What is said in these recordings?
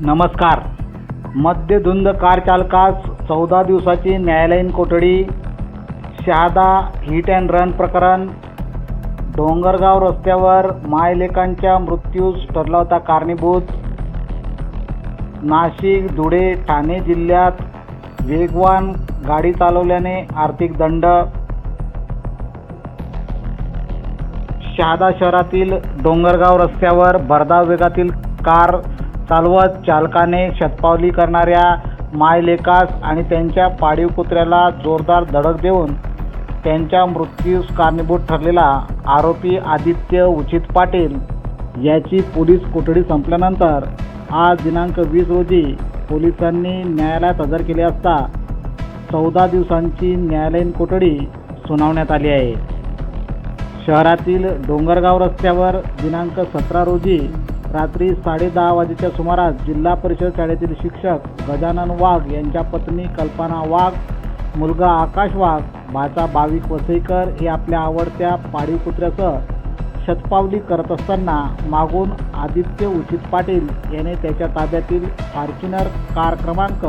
नमस्कार. मद्यधुंद कार चालकास चौदा दिवसाची न्यायालयीन कोठडी शहादा हिट अँड रन प्रकरण डोंगरगाव रस्त्यावर मायलेकांच्या मृत्यूस ठरला होता कारणीभूत. नाशिक धुळे ठाणे जिल्ह्यात वेगवान गाडी चालवल्याने आर्थिक दंड. शहादा शहरातील डोंगरगाव रस्त्यावर भरधाव वेगातील कार चालवत चालकाने शतपावली करणाऱ्या मायलेकास आणि त्यांच्या पाळीव कुत्र्याला जोरदार धडक देऊन त्यांच्या मृत्यूस कारणीभूत ठरलेला आरोपी आदित्य उचित पाटील याची पोलीस कोठडी संपल्यानंतर आज दिनांक वीस रोजी पोलिसांनी न्यायालयात हजर केले असता चौदा दिवसांची न्यायालयीन कोठडी सुनावण्यात आली आहे. शहरातील डोंगरगाव रस्त्यावर दिनांक सतरा रोजी रात्री साडेदहा वाजेच्या सुमारास जिल्हा परिषद शाळेतील शिक्षक गजानन वाघ यांच्या पत्नी कल्पना वाघ मुलगा आकाश वाघ भाचा भाविक वसईकर हे आपल्या आवडत्या पाळीव कुत्र्याचं शतपावली करत असताना मागून आदित्य उचित पाटील याने त्याच्या ताब्यातील फॉर्च्युनर कार क्रमांक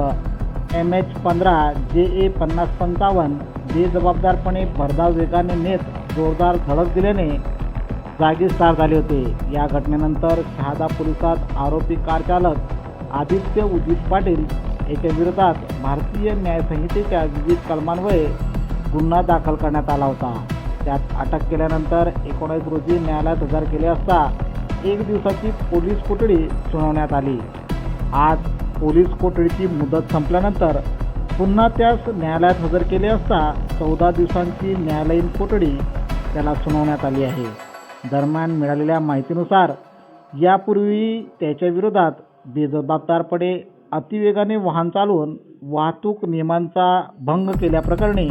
एम एच पंधरा जे ए पन्नास पंचावन्न बेजबाबदारपणे भरधाव वेगाने नेत जोरदार धडक दिल्याने जागीच ठार झाले होते. या घटनेनंतर शहादा पोलिसात आरोपी कार चालक आदित्य उदित पाटील याच्या विरोधात भारतीय न्याय संहितेच्या विविध कलमान्वये गुन्हा दाखल करण्यात आला होता. त्यात अटक केल्यानंतर एकोणीस रोजी न्यायालयात हजर केले असता एक दिवसाची पोलीस कोठडी सुनावण्यात आली. आज पोलीस कोठडीची मुदत संपल्यानंतर पुन्हा त्यास न्यायालयात हजर केले असता चौदा दिवसांची न्यायालयीन कोठडी त्याला सुनावण्यात आली आहे. दरम्यान मिळालेल्या माहितीनुसार यापूर्वी त्याच्या विरोधात बेजबाबदारपणे अतिवेगाने वाहन चालवून वाहतूक नियमांचा भंग केल्याप्रकरणी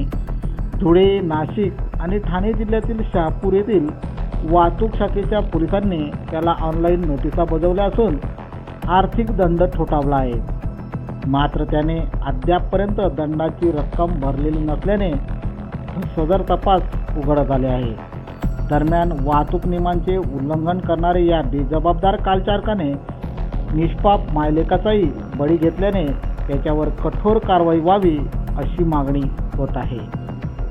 धुळे नाशिक आणि ठाणे जिल्ह्यातील शहापूर येथील वाहतूक शाखेच्या पोलिसांनी त्याला ऑनलाईन नोटिसा बजावल्या असून आर्थिक दंड ठोठावला आहे. मात्र त्याने अद्यापपर्यंत दंडाची रक्कम भरलेली नसल्याने सदर तपास उघड झाले आहे. दरम्यान वाहतूक नियमांचे उल्लंघन करणारे या बेजबाबदार कालचारकाने निष्पाप मायलेकाचाही बळी घेतल्याने त्याच्यावर कठोर कारवाई व्हावी अशी मागणी होत आहे.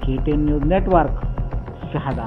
K ten news network Shahada.